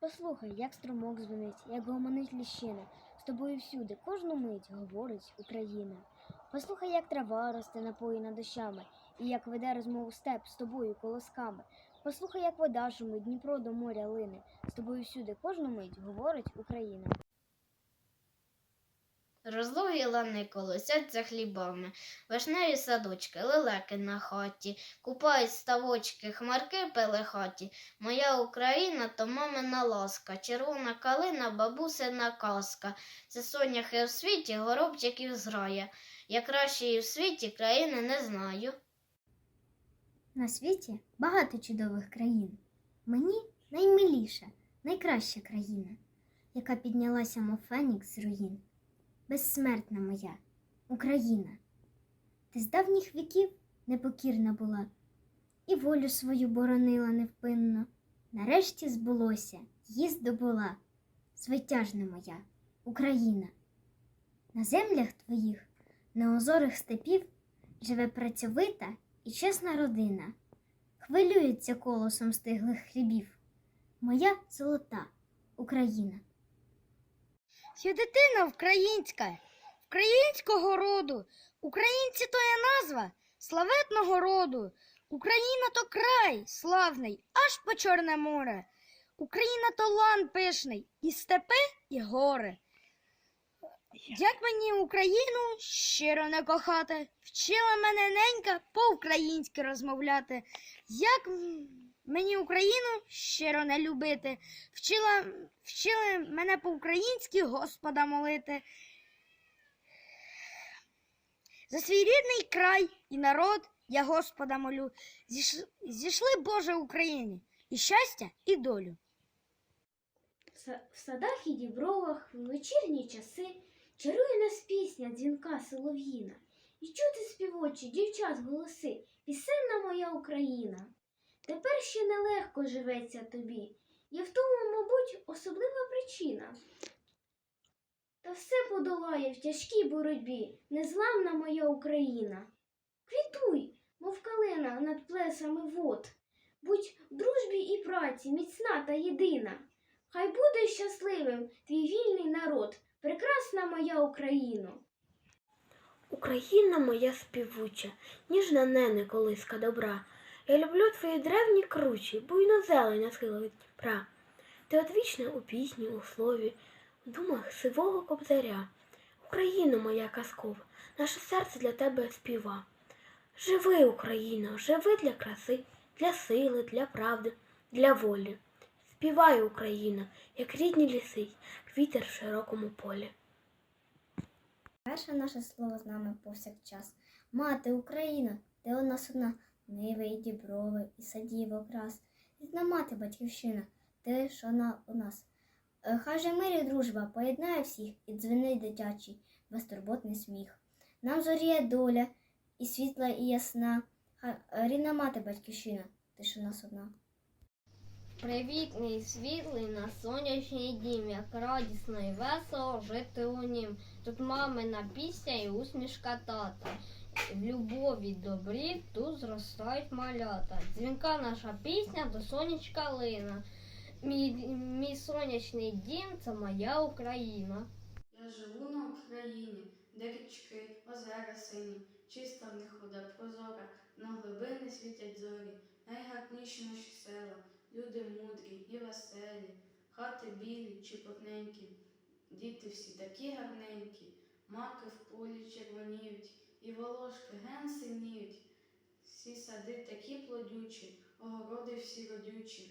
Послухай, як струмок дзвонить, як гомонить ліщина. З тобою всюди, кожну мить говорить Україна. Послухай, як трава росте напоїна дощами, і як веде розмову степ з тобою колосками. Послухай, як вода шумить, Дніпро до моря лине. З тобою всюди, кожну мить говорить Україна. Розлогі лани колосяться хлібами, вишневі садочки, лелеки на хаті, купають ставочки, хмарки пелехаті. Моя Україна то мамина ласка, червона калина, бабусина казка. Це соняхи у світі, горобчиків зграя. Я кращої в світі країни не знаю. На світі багато чудових країн. Мені наймиліша, найкраща країна, яка піднялася, мов фенікс з руїн. Безсмертна моя Україна. Ти з давніх віків непокірна була, і волю свою боронила невпинно. Нарешті збулося, її здобула, звитяжна моя Україна. На землях твоїх, на озорих степів, живе працьовита і чесна родина, хвилюється колосом стиглих хлібів. Моя золота Україна. Я дитина українська, українського роду. Українці то є назва славетного роду. Україна то край славний, аж по Чорне море. Україна то лан пишний, і степи, і гори. Як мені Україну щиро не кохати, вчила мене ненька по-українськи розмовляти. Як мені Україну щиро не любити, вчила, вчили мене по-українськи Господа молити. За свій рідний край і народ я Господа молю. Зіш- Зійшли, Боже, Україні, і щастя, і долю. В садах і дібровах в вечірні часи чарує нас пісня дзвінка солов'їна, і чути співочі дівчат голоси, пісенна моя Україна. Тепер ще нелегко живеться тобі, є в тому, мабуть, особлива причина. Та все подолає в тяжкій боротьбі незламна моя Україна. Квітуй, мов калина над плесами вод, будь в дружбі і праці міцна та єдина. Хай буде щасливим твій вільний народ, прекрасна моя Україно. Україна моя співуча, ніжна нене колиска добра. Я люблю твої древні кручі, буйно зелень схилить Дніпра. Ти одвічна у пісні, у слові, в думах сивого кобзаря. Україна моя казкова, наше серце для тебе співа. Живи, Україно, живи для краси, для сили, для правди, для волі. Співай, Україна, як рідні ліси, квітер в широкому полі. Перше наше слово з нами повсякчас. Мати Україна, ти у нас одна, ниви і діброви, і садів окрас. Рідна мати батьківщина, ти ж вона у нас. Е, Хай же мир і дружба поєднає всіх і дзвенить дитячий, безтурботний сміх. Нам зоріє доля, і світла, і ясна. Хай е, рідна мати батьківщина, ти у нас одна. Привітний, світлий на сонячній дім, як радісно і весело жити у нім. Тут мамина пісня і усмішка тата. В любові добрі тут зростають малята. Дзвінка наша пісня до сонячка лина. Мій, мій сонячний дім це моя Україна. Я живу на Україні, де річки, озера сині, чиста в них вода прозора, на глибини світять зорі, найгарніші наші села, люди мудрі і веселі, хати білі чи потненькі, діти всі такі гарненькі, маки в полі червоніють, і волошки ген синіють, всі сади такі плодючі, огороди всі родючі,